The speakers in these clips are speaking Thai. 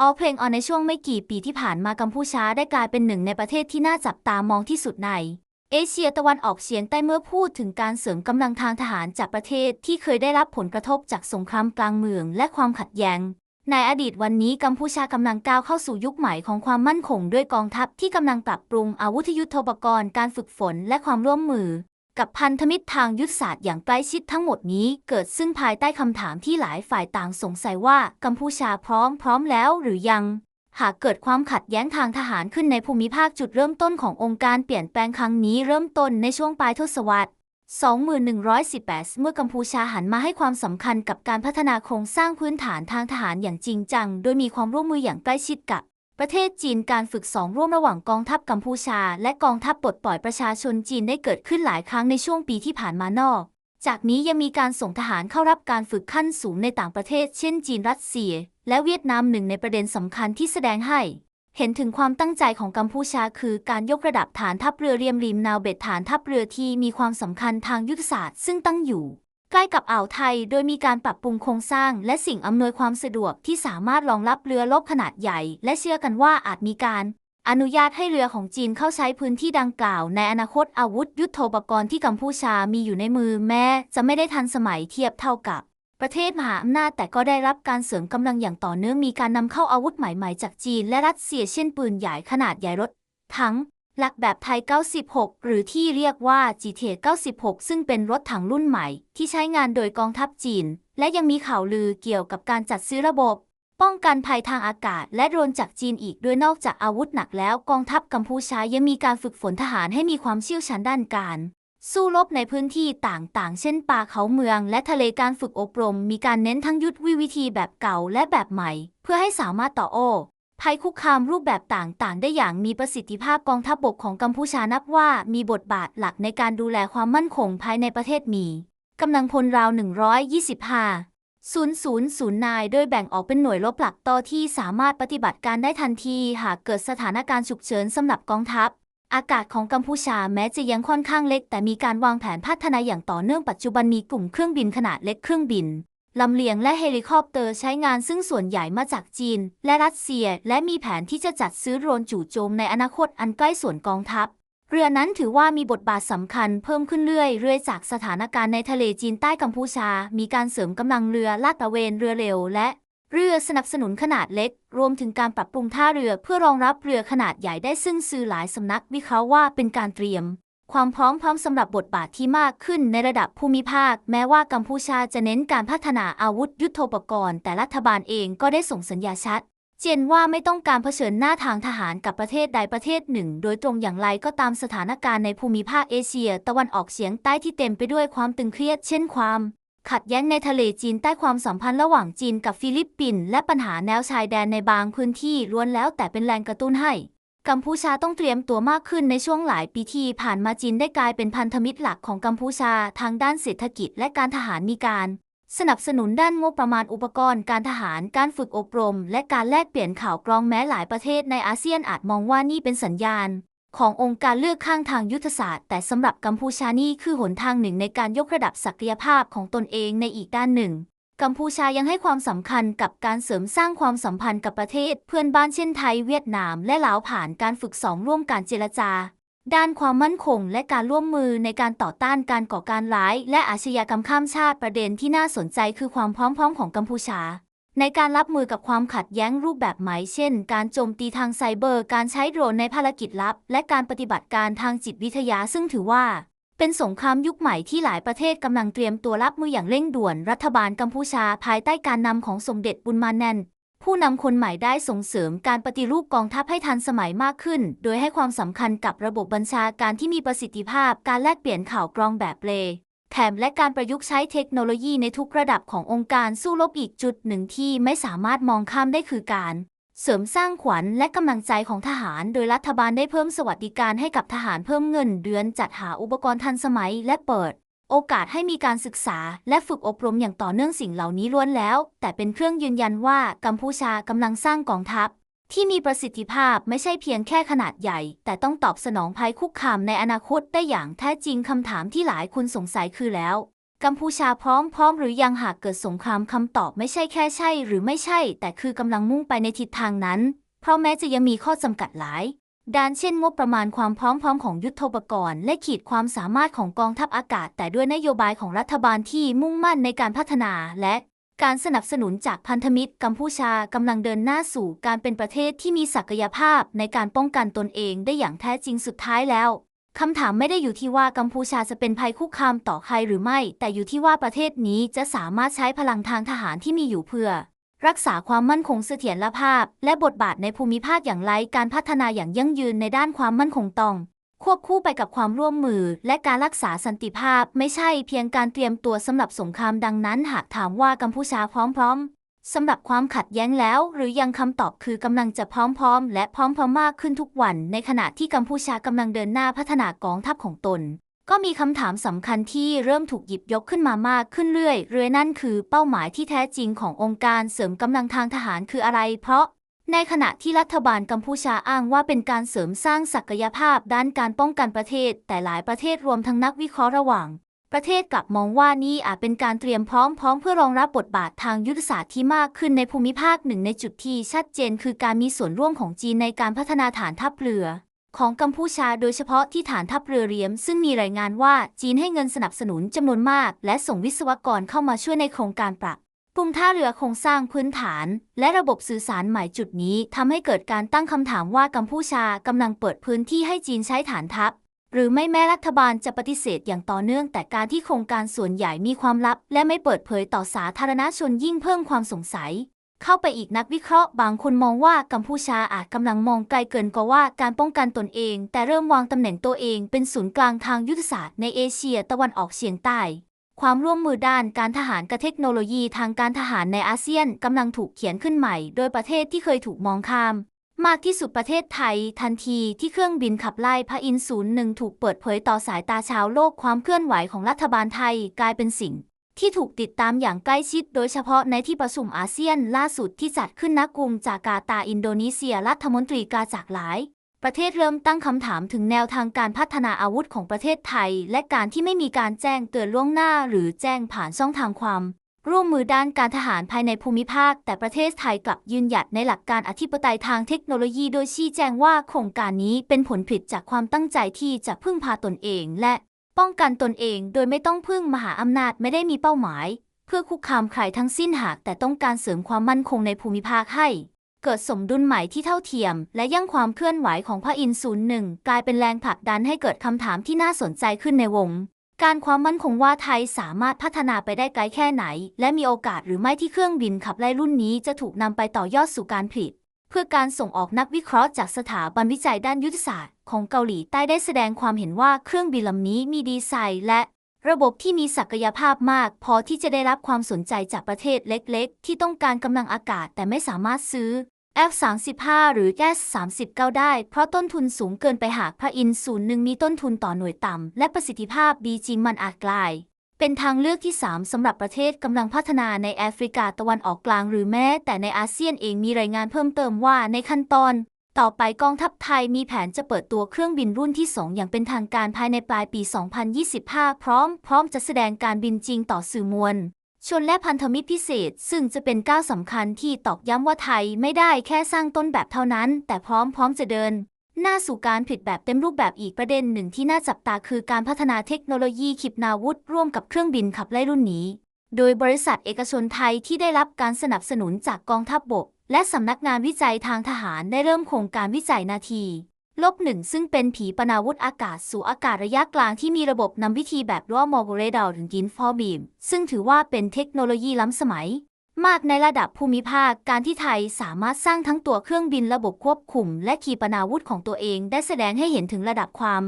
ออเพลงออนในช่วงไม่กี่ปีที่ผ่านมากัมพูชาได้กลายเป็นหนึ่งในประเทศที่น่าจับตามองที่สุดใน เอเชียตะวันออกเฉียงใต้เมื่อพูดถึงการเสริมกำลังทางทหารจากประเทศที่เคยได้รับผลกระทบจากสงครามกลางเมืองและความขัดแย้งในอดีตวันนี้กัมพูชากำลังก้าวเข้าสู่ยุคใหม่ของความมั่นคงด้วยกองทัพที่กำลังปรับปรุงอาวุธยุทโธปกรณ์การฝึกฝนและความร่วมมือ กับพันธมิตรทางยุทธศาสตร์อย่างใกล้ชิดทั้งหมดนี้ เกิดซึ่งภายใต้คำถามที่หลายฝ่ายต่างสงสัยว่ากัมพูชาพร้อมพร้อมแล้วหรือยัง หากเกิดความขัดแย้งทางทหารขึ้นในภูมิภาคจุดเริ่มต้นขององค์การเปลี่ยนแปลงครั้งนี้เริ่มต้นในช่วงปลายทศวรรษ2118 เมื่อกัมพูชาหันมาให้ความสำคัญกับการพัฒนาโครงสร้างพื้นฐานทางทหารอย่างจริงจัง โดยมีความร่วมมืออย่างใกล้ชิดกับ ประเทศจีนการฝึกสองร่วมระหว่างกองทัพกัมพูชา และกองทัพปลดปล่อยประชาชนจีนได้เกิดขึ้นหลายครั้งในช่วงปีที่ผ่านมานอก จากนี้ยังมีการส่งทหารเข้ารับการฝึกขั้นสูงในต่างประเทศ เช่น จีนรัสเซีย และเวียดนามหนึ่งในประเด็นสำคัญที่แสดงให้ เห็นถึงความตั้งใจของกัมพูชา คือการยกระดับฐานทัพเรือเรียมริมนาวเบ็ดฐานทัพเรือที่มีความสำคัญทางยุทธศาสตร์ซึ่งตั้งอยู่ ใกล้กับอ่าวไทย โดยมีการปรับปรุงโครงสร้าง และสิ่งอำนวยความสะดวกที่สามารถรองรับเรือรบขนาดใหญ่ และเชื่อกันว่าอาจมีการ อนุญาตให้เรือของจีนเข้าใช้พื้นที่ดังกล่าว ในอนาคตอาวุธ ยุทโธปกรณ์ที่กัมพูชามีอยู่ในมือแม้ จะไม่ได้ทันสมัยเทียบเท่ากับ ประเทศมหาอำนาจแต่ก็ได้รับการเสริมกำลังอย่างต่อเนื่องมีการนำเข้าอาวุธใหม่ๆจากจีน และรัสเซียเช่นปืนใหญ่ขนาดใหญ่รถถัง หลักแบบไทย 96 หรือที่เรียกว่า GT 96 ซึ่งเป็นรถถังรุ่นใหม่ ที่ใช้งานโดยกองทัพจีน และยังมีข่าวลือเกี่ยวกับการจัดซื้อระบบ ป้องกันภัยทางอากาศ และโดรนจากจีนอีกด้วยนอกจากอาวุธหนักแล้วกองทัพกัมพูชายังมีการฝึกฝนทหารให้มีความเชี่ยวชาญด้านการสู้รบในพื้นที่ต่างๆ เช่นป่าเขาเมือง และทะเลการฝึกอบรม มีการเน้นทั้งยุทธวิธีแบบเก่าและแบบใหม่ เพื่อให้สามารถต่อโอ ภัยคุกคามรูปแบบต่างๆ ได้อย่างมีประสิทธิภาพกองทัพบบกของกัมพูชานับว่ามีบทบาทหลักในการดูแลความมั่นคงภายในประเทศมีกำลังพลราว 125 000 นาย โดยแบ่งออกเป็นหน่วยรบหลักต่อที่สามารถปฏิบัติการได้ทันทีหากเกิดสถานการณ์ฉุกเฉินสำหรับกองทัพ อากาศของกัมพูชาแม้จะยังค่อนข้างเล็ก แต่มีการวางแผนพัฒนาอย่างต่อเนื่องปัจจุบันมีกลุ่มเครื่องบินขนาดเล็กเครื่องบิน ลำเลียงและเฮลิคอปเตอร์ใช้งานซึ่งส่วนใหญ่มาจากจีน และรัสเซีย และมีแผนที่จะจัดซื้อโดรนจู่โจมในอนาคตอันใกล้ส่วนกองทัพ เรือนั้นถือว่ามีบทบาทสำคัญเพิ่มขึ้นเรื่อยเรือจากสถานการณ์ในทะเลจีนใต้กัมพูชา มีการเสริมกำลังเรือลาดตระเวนเรือเร็วและเรือสนับสนุนขนาดเล็ก รวมถึงการปรับปรุงท่าเรือเพื่อรองรับเรือขนาดใหญ่ได้ซึ่งสื่อหลายสำนักวิเคราะห์ว่าเป็นการเตรียม ความพร้อมพร้อมสำหรับบทบาทที่มากขึ้นในระดับภูมิภาค แม้ว่ากัมพูชาจะเน้นการพัฒนาอาวุธยุทโธปกรณ์ แต่รัฐบาลเองก็ได้ส่งสัญญาชัด เจนว่าไม่ต้องการเผชิญหน้าทางทหารกับประเทศใดประเทศหนึ่ง โดยตรงอย่างไรก็ตามสถานการณ์ในภูมิภาคเอเชีย ตะวันออกเฉียงใต้ที่เต็มไปด้วยความตึงเครียด เช่นความขัดแย้งในทะเลจีนใต้ความสัมพันธ์ระหว่างจีนกับฟิลิปปินส์และปัญหาแนวชายแดนในบางพื้นที่ล้วนแล้วแต่เป็นแรงกระตุ้นให้ กัมพูชาต้องเตรียมตัวมากขึ้นในช่วงหลายปีที่ผ่านมาจีนได้กลายเป็นพันธมิตรหลักของกัมพูชาทางด้านเศรษฐกิจและการทหารมีการ สนับสนุนด้านงบประมาณอุปกรณ์การทหารการฝึกอบรม และการแลกเปลี่ยนข่าวกรองแม้หลายประเทศในอาเซียนอาจมองว่านี่เป็นสัญญาณ ขององค์การเลือกข้างทางยุทธศาสตร์ แต่สำหรับกัมพูชานี่คือหนทางหนึ่งในการยกระดับศักยภาพของตนเองในอีกด้านหนึ่ง กัมพูชายังให้ความสำคัญกับการเสริมสร้างความสัมพันธ์กับประเทศ เพื่อนบ้านเช่นไทยเวียดนามและลาวผ่านการฝึกสองร่วมการเจรจา ด้านความมั่นคงและการร่วมมือในการต่อต้านการก่อการร้าย และอาชญากรรมข้ามชาติประเด็นที่น่าสนใจคือความพร้อมๆของกัมพูชา ในการรับมือกับความขัดแย้งรูปแบบใหม่ เช่น การโจมตีทางไซเบอร์ การใช้โดรนในภารกิจลับ และการปฏิบัติการทางจิตวิทยาซึ่งถือว่า เป็นสงครามยุคใหม่ที่หลายประเทศกำลังเตรียมตัวรับมืออย่างเร่งด่วน รัฐบาลกัมพูชาภายใต้การนำของสมเด็จบุญมาแนนผู้นำคนใหม่ได้ส่งเสริมการปฏิรูปกองทัพให้ทันสมัยมากขึ้น โดยให้ความสำคัญกับระบบบัญชาการที่มีประสิทธิภาพ การแลกเปลี่ยนข่าวกรองแบบเลแถมและการประยุกต์ใช้เทคโนโลยีในทุกระดับขององค์การสู้รบอีกจุดหนึ่งที่ไม่สามารถมองข้ามได้คือการ เสริมสร้างขวัญและกำลังใจของทหาร โดยรัฐบาลได้เพิ่มสวัสดิการให้กับทหารเพิ่มเงินเดือนจัดหาอุปกรณ์ทันสมัยและเปิด โอกาสให้มีการศึกษาและฝึกอบรมอย่างต่อเนื่องสิ่งเหล่านี้ล้วนแล้ว แต่เป็นเครื่องยืนยันว่ากัมพูชากำลังสร้างกองทัพ ที่มีประสิทธิภาพไม่ใช่เพียงแค่ขนาดใหญ่ แต่ต้องตอบสนองภัยคุกคามในอนาคตได้อย่างแท้จริงคำถามที่หลายคนสงสัยคือแล้ว กัมพูชาพร้อมๆหรือยังหากเกิดสงครามคำตอบไม่ใช่แค่ใช่หรือไม่ใช่ แต่คือกำลังมุ่งไปในทิศทางนั้น เพราะแม้จะยังมีข้อจำกัดหลายด้านเช่นงบประมาณความพร้อมๆของยุทธปกรณ์และขีดความสามารถของกองทัพอากาศ แต่ด้วยนโยบายของรัฐบาลที่มุ่งมั่นในการพัฒนาและการสนับสนุนจากพันธมิตร กัมพูชากำลังเดินหน้าสู่การเป็นประเทศที่มีศักยภาพในการป้องกันตนเองได้อย่างแท้จริงสุดท้ายแล้ว คำถามไม่ได้อยู่ที่ว่ากัมพูชาจะเป็นภัยคุกคามต่อใครหรือไม่ แต่อยู่ที่ว่าประเทศนี้จะสามารถใช้พลังทางทหารที่มีอยู่เพื่อ รักษาความมั่นคงเสถียรภาพ และบทบาทในภูมิภาคอย่างไรการพัฒนาอย่างยั่งยืนในด้านความมั่นคงต้อง ควบคู่ไปกับความร่วมมือ และการรักษาสันติภาพ ไม่ใช่เพียงการเตรียมตัวสำหรับสงครามดังนั้น หากถามว่ากัมพูชาพร้อมๆ สำหรับความขัดแย้งแล้ว หรือยังคำตอบคือกำลังจะพร้อมๆ และพร้อมๆมากขึ้นทุกวัน ในขณะที่กัมพูชากำลังเดินหน้าพัฒนากองทัพของตน ก็มีคำถามสำคัญที่เริ่มถูกหยิบยกขึ้นมามากขึ้นเรื่อยเรื่อยนั่นคือเป้าหมายที่แท้จริงขององค์การเสริมกำลังทางทหารคืออะไร เพราะ ในขณะที่รัฐบาลกัมพูชาอ้างว่าเป็นการเสริมสร้างศักยภาพด้านการป้องกันประเทศ แต่หลายประเทศรวมทั้งนักวิเคราะห์ระหว่าง ประเทศกลับมองว่านี่อาจเป็นการเตรียมพร้อมพร้อมเพื่อรองรับบทบาททางยุทธศาสตร์ที่มากขึ้นในภูมิภาคหนึ่งในจุดที่ชัดเจนคือการมีส่วนร่วมของจีนในการพัฒนาฐานทัพเรือ ของกัมพูชาโดยเฉพาะที่ฐานทัพเรือเรียม ซึ่งมีรายงานว่าจีนให้เงินสนับสนุนจำนวนมาก และส่งวิศวกรเข้ามาช่วยในโครงการปรับปรุงท่าเรือโครงสร้างพื้นฐาน และระบบสื่อสารใหม่จุดนี้ทำให้เกิดการตั้งคำถามว่ากัมพูชากำลังเปิดพื้นที่ให้จีนใช้ฐานทัพ หรือไม่แม้รัฐบาลจะปฏิเสธอย่างต่อเนื่อง แต่การที่โครงการส่วนใหญ่มีความลับ และไม่เปิดเผยต่อสาธารณชนยิ่งเพิ่มความสงสัย เข้าไปอีกนักวิเคราะห์บางคนมองว่ากัมพูชาอาจกำลังมองไกลเกินกว่าว่าการป้องกันตนเอง แต่เริ่มวางตำแหน่งตัวเองเป็นศูนย์กลางทางยุทธศาสตร์ในเอเชียตะวันออกเฉียงใต้ความร่วมมือด้านการทหารกับเทคโนโลยีทางการทหารในอาเซียนกำลังถูกเขียนขึ้นใหม่ โดยประเทศที่เคยถูกมองข้าม มากที่สุดประเทศไทย ทันทีที่เครื่องบินขับไล่พระอินทร์ศูนย์หนึ่งถูกเปิดเผยต่อสายตาชาวโลกความเคลื่อนไหวของรัฐบาลไทยกลายเป็นสิ่ง ที่ถูกติดตามอย่างใกล้ชิด โดยเฉพาะในที่ประชุมอาเซียนล่าสุดที่จัดขึ้นณกรุงจาการ์ตาอินโดนีเซียรัฐมนตรีกาจากหลาย ประเทศเริ่มตั้งคำถามถึงแนวทางการพัฒนาอาวุธของประเทศไทย และการที่ไม่มีการแจ้งเตือนล่วงหน้า หรือแจ้งผ่านช่องทางความ ร่วมมือด้านการทหารภายในภูมิภาค แต่ประเทศไทยกลับยืนหยัดในหลักการอธิปไตยทางเทคโนโลยีโดยชี้แจงว่าโครงการนี้เป็นผลผลิตจากความตั้งใจที่จะพึ่งพาตนเองและป้องกันตนเองโดยไม่ต้องพึ่งมหาอำนาจไม่ได้มีเป้าหมาย เพื่อคุกคามใครทั้งสิ้นหากแต่ต้องการเสริมความมั่นคงในภูมิภาคให้ เกิดสมดุลใหม่ที่เท่าเทียม และยั่งความเคลื่อนไหวของพระอินทร์ศูนย์หนึ่งกลายเป็นแรงผลักดันให้เกิดคำถามที่น่าสนใจขึ้นในวง การความมั่นคงว่าไทยสามารถพัฒนาไปได้ไกลแค่ไหน และมีโอกาสหรือไม่ที่เครื่องบินขับไล่รุ่นนี้จะถูกนำไปต่อยอดสู่การผลิต เพื่อการส่งออกนักวิเคราะห์จากสถาบันวิจัยด้านยุทธศาสตร์ของเกาหลีใต้ได้แสดงความเห็นว่าเครื่องบินลำนี้มีดีไซน์ และระบบที่มีศักยภาพมาก พอที่จะได้รับความสนใจจากประเทศเล็ก ๆ ที่ต้องการกำลังอากาศแต่ไม่สามารถซื้อ F-35 หรือ Gas-39 ได้ เพราะต้นทุนสูงเกินไปหากพระอินทร์ศูนย์หนึ่งมีต้นทุนต่อหน่วยต่ำ และประสิทธิภาพดีจริงมันอาจกลาย เป็นทางเลือกที่ 3 สำหรับประเทศกำลังพัฒนาในแอฟริกาตะวันออกกลาง หรือแม้ แต่ในอาเซียนเองมีรายงานเพิ่มเติมว่าในขั้นตอน ต่อไปกองทัพไทยมีแผนจะเปิดตัวเครื่องบินรุ่นที่ 2 อย่างเป็นทางการภายในปลายปี 2025 พร้อม พร้อมจะแสดงการบินจริงต่อสื่อมวล ชนและพันธมิตรพิเศษ ซึ่งจะเป็นก้าวสำคัญที่ตอกย้ำว่าไทยไม่ได้แค่สร้างต้นแบบเท่านั้น แต่พร้อมพร้อมจะเดิน หน้าสู่การผลิตแบบเต็มรูปแบบอีกประเด็นหนึ่งที่น่าจับตาคือการพัฒนาเทคโนโลยีขีปนาวุธ ร่วมกับเครื่องบินขับไล่รุ่นนี้ โดยบริษัทเอกชนไทยที่ได้รับการสนับสนุนจากกองทัพบบก และสำนักงานวิจัยทางทหารได้เริ่มโครงการวิจัยนาที ลบหนึ่งซึ่งเป็นผีปนาวุธอากาศสู่อากาศระยะกลางที่มีระบบนำวิธีแบบร่วมมอร์เรดาหรือยินฟอร์บีม ซึ่งถือว่าเป็นเทคโนโลยีล้ำสมัย มากในระดับภูมิภาคการที่ไทยสามารถสร้างทั้งตัวเครื่องบินระบบควบคุม และขีปนาวุธของตัวเองได้แสดงให้เห็นถึงระดับความ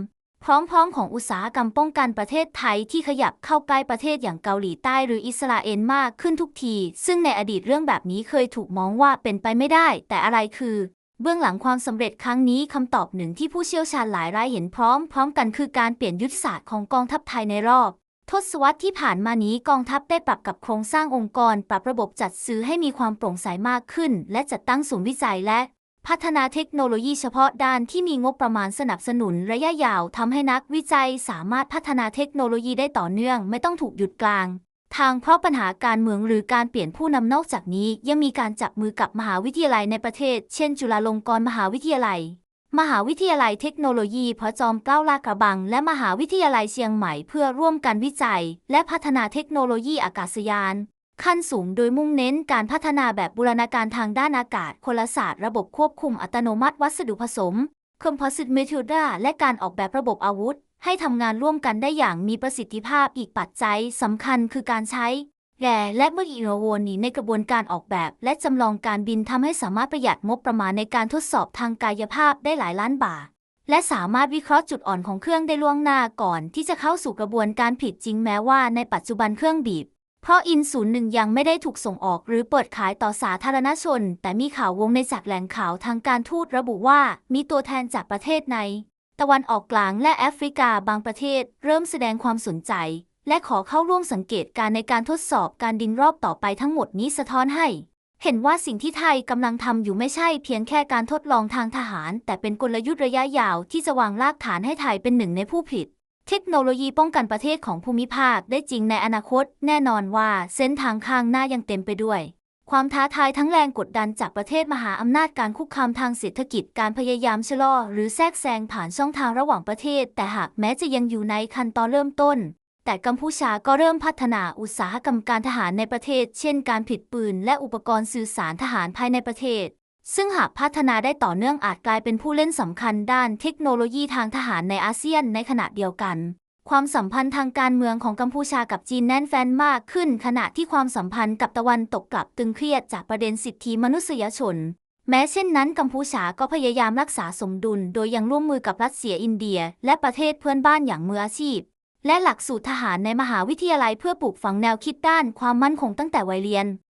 พร้อมๆของอุตสาหกรรมป้องกันประเทศไทยที่ขยับเข้าใกล้ประเทศอย่างเกาหลีใต้หรืออิสราเอลมากขึ้นทุกที ซึ่งในอดีตเรื่องแบบนี้เคยถูกมองว่าเป็นไปไม่ได้ แต่อะไรคือ เบื้องหลังความสำเร็จครั้งนี้คำตอบหนึ่งที่ผู้เชี่ยวชาญหลายรายเห็นพร้อม พร้อมกันคือการเปลี่ยนยุทธศาสตร์ของกองทัพไทยในรอบ ทศวรรษที่ผ่านมานี้กองทัพได้ปรับกับโครงสร้างองค์กร ปรับระบบจัดซื้อให้มีความโปร่งใสมากขึ้น และจัดตั้งศูนย์วิจัยและ พัฒนาเทคโนโลยีเฉพาะด้านที่มีงบประมาณสนับสนุนระยะยาวทำให้นักวิจัยสามารถพัฒนาเทคโนโลยีได้ต่อเนื่อง ไม่ต้องถูกหยุดกลาง ทางเพราะปัญหาการเมืองหรือการเปลี่ยนผู้นำนอกจากนี้ยังมีการจับมือกับมหาวิทยาลัยในประเทศ เช่น จุฬาลงกรณ์มหาวิทยาลัย มหาวิทยาลัยเทคโนโลยีพระจอมเกล้าลาดกระบัง และมหาวิทยาลัยเชียงใหม่เพื่อร่วมกันวิจัย และพัฒนาเทคโนโลยีอากาศยาน ขั้นสูงโดยมุ่งเน้นการพัฒนาแบบบูรณาการทางด้านอากาศพลศาสตร์ระบบควบคุมอัตโนมัติวัสดุผสม Composite Material และการออกแบบระบบอาวุธ ให้ทำงานร่วมกันได้อย่างมีประสิทธิภาพอีกปัจจัยสำคัญคือการใช้แร่และเมื่ออินโนโวนีในกระบวนการออกแบบ และจำลองการบินทำให้สามารถประหยัดงบประมาณในการทดสอบทางกายภาพได้หลายล้านบาท และสามารถวิเคราะห์จุดอ่อนของเครื่องได้ล่วงหน้าก่อนที่จะเข้าสู่กระบวนการผิดจริงแม้ว่าในปัจจุบันเครื่องบีบ เพราะอินศูนย์หนึ่งยังไม่ได้ถูกส่งออกหรือเปิดขายต่อสาธารณชน แต่มีข่าววงในจากแหล่งข่าวทางการทูตระบุว่ามีตัวแทนจากประเทศใน ตะวันออกกลางและแอฟริกาบางประเทศเริ่มแสดงความสนใจ และขอเข้าร่วมสังเกตการในการทดสอบการดินรอบต่อไปทั้งหมดนี้สะท้อนให้ เห็นว่าสิ่งที่ไทยกำลังทำอยู่ไม่ใช่เพียงแค่การทดลองทางทหาร แต่เป็นกลยุทธ์ระยะยาวที่จะวางรากฐานให้ไทยเป็นหนึ่งในผู้ผลิตเทคโนโลยีป้องกันประเทศของภูมิภาคได้จริงในอนาคต แน่นอนว่าเส้นทางข้างหน้ายังเต็มไปด้วย ความท้าทายทั้งแรงกดดันจากประเทศมหาอำนาจการคุกคามทางเศรษฐกิจการพยายามชะลอ หรือแทรกแซงผ่านช่องทางระหว่างประเทศ แต่หากแม้จะยังอยู่ในขั้นตอนเริ่มต้น แต่กัมพูชาก็เริ่มพัฒนาอุตสาหกรรมการทหารในประเทศ เช่น การผลิตปืน และอุปกรณ์สื่อสารทหารภายในประเทศ ซึ่งหากพัฒนาได้ต่อเนื่องอาจกลายเป็นผู้เล่นสำคัญด้านเทคโนโลยีทางทหารในอาเซียนในขณะเดียวกัน ความสัมพันธ์ทางการเมืองของกัมพูชากับจีนแน่นแฟ้นมากขึ้น ขณะที่ความสัมพันธ์กับตะวันตกกลับตึงเครียดจากประเด็นสิทธิมนุษยชน แม้เช่นนั้นกัมพูชาก็พยายามรักษาสมดุล โดยยังร่วมมือกับรัสเซียอินเดีย และประเทศเพื่อนบ้านอย่างมืออาชีพ และหลักสูตรทหารในมหาวิทยาลัยเพื่อปลูกฝังแนวคิดด้านความมั่นคงตั้งแต่วัยเรียน